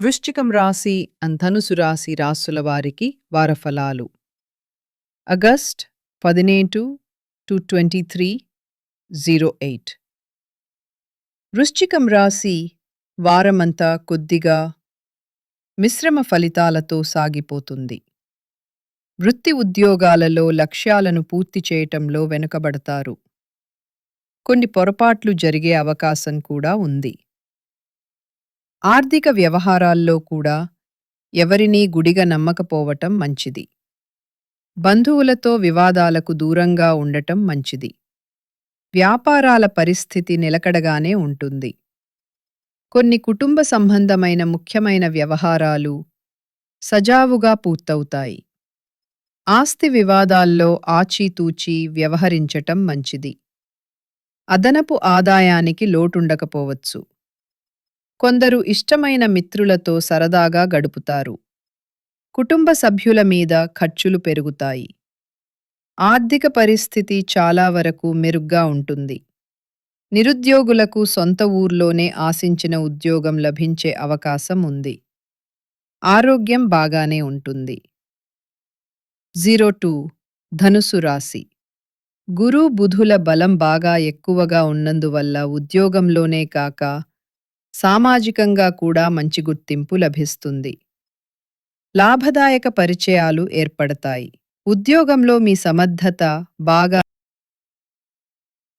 వృశ్చికం రాశి అండ్ ధనుసు రాశి రాసుల వారికి వారఫలాలు. August పదినేటు to twenty three zero eight. వృశ్చికం రాశి వారమంతా కొద్దిగా మిశ్రమ ఫలితాలతో సాగిపోతుంది. వృత్తి ఉద్యోగాలలో లక్ష్యాలను పూర్తి చేయటంలో వెనుకబడతారు. కొన్ని పొరపాట్లు జరిగే అవకాశం కూడా ఉంది. ఆర్థిక వ్యవహారాల్లో కూడా ఎవరినీ గుడిగా నమ్మకపోవటం మంచిది. బంధువులతో వివాదాలకు దూరంగా ఉండటం మంచిది. వ్యాపారాల పరిస్థితి నిలకడగానే ఉంటుంది. కొన్ని కుటుంబ సంబంధమైన ముఖ్యమైన వ్యవహారాలు సజావుగా పూర్తవుతాయి. ఆస్తి వివాదాల్లో ఆచీతూచి వ్యవహరించటం మంచిది. అదనపు ఆదాయానికి లోటుండకపోవచ్చు. కొందరు ఇష్టమైన మిత్రులతో సరదాగా గడుపుతారు. కుటుంబ సభ్యుల మీద ఖర్చులు పెరుగుతాయి. ఆర్థిక పరిస్థితి చాలా వరకు మెరుగ్గా ఉంటుంది. నిరుద్యోగులకు సొంత ఊర్లోనే ఆశించిన ఉద్యోగం లభించే అవకాశం ఉంది. ఆరోగ్యం బాగానే ఉంటుంది. జీరో టూ ధనుసు రాశి. గురు బుధుల బలం బాగా ఎక్కువగా ఉన్నందువల్ల ఉద్యోగంలోనే కాక సామాజికంగా కూడా మంచి గుర్తింపు లభిస్తుంది. లాభదాయక పరిచయాలు ఏర్పడతాయి. ఉద్యోగంలో మీ సమర్థత బాగా